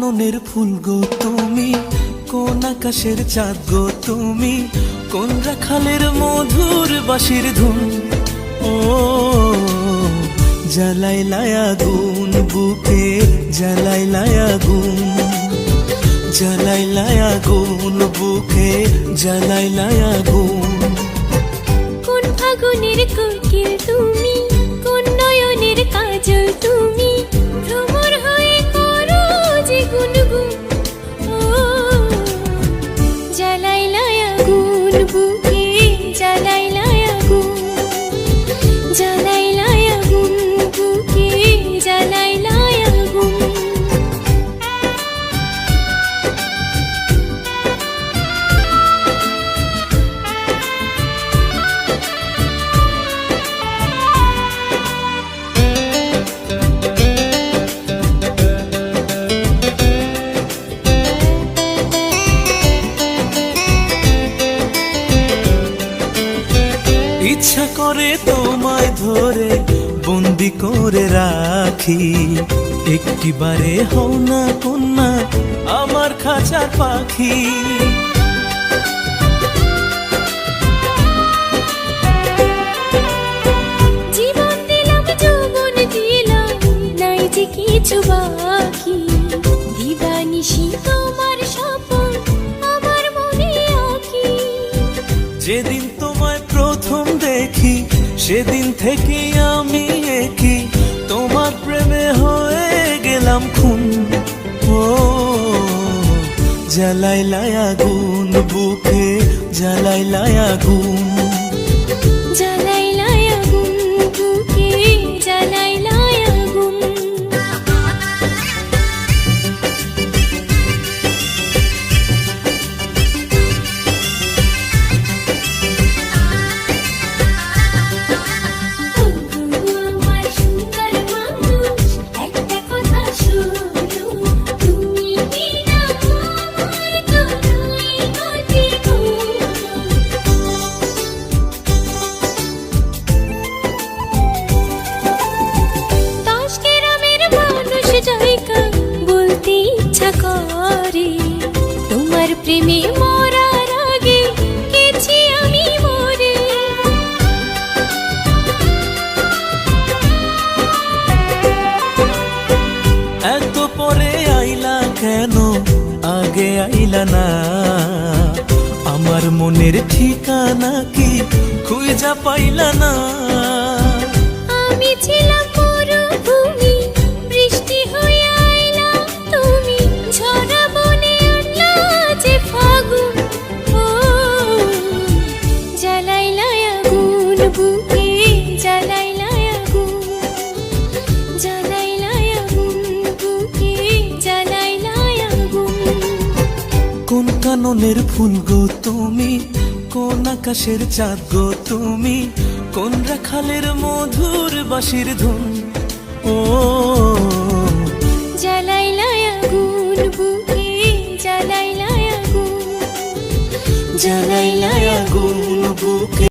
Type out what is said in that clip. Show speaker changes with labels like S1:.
S1: বনের ফুল গো তুমি, কোন আকাশের চাঁদ গো তুমি, কোন রাখালের মধুর বাঁশির ধুন। ও জ্বালাই লায়া গুন বুকে জ্বালাই লায়া গুন জ্বালাই লায়া গুন বুকে জ্বালাই লায়া গুন
S2: কোন ফাগুনের কোকিল তুমি করে
S1: তোমায় ধরে বন্দি করে রাখি। একটিবারে হও না কন্যা আমার খাঁচার পাখি।
S2: কিছু বাকি। দিবানিশি তোমার স্বপন আমার মনে আঁকি।
S1: যেদিন প্রথম দেখি, সেদিন থেকে আমি একই। তোমার প্রেমে হয়ে গেলাম খুন। ও জ্বালাই লায়া গুন বুকে জ্বালাই লায়া গুন
S2: জ্বালাই লায়া গুন বুকে জ্বালাই প্রেমে মরার আগে গেছি আমি মরে।
S1: এত পরে আইলা কেন? আগে আইলা না। আমার মনের ঠিকানা কি খুঁজা পাইলা না।
S2: আমি ছিলাম বুকে আগুন আগুন আগুন
S1: কোন কাননের ফুল গো তুমি? কোন আকাশের চাঁদ গো তুমি? কোন রাখালের মধুর বাঁশির ধুন ও
S2: জ্বালাইলাই আগুন বুকে জ্বালাইলাই আগুন
S1: জ্বালাই লায়া গুন বুকে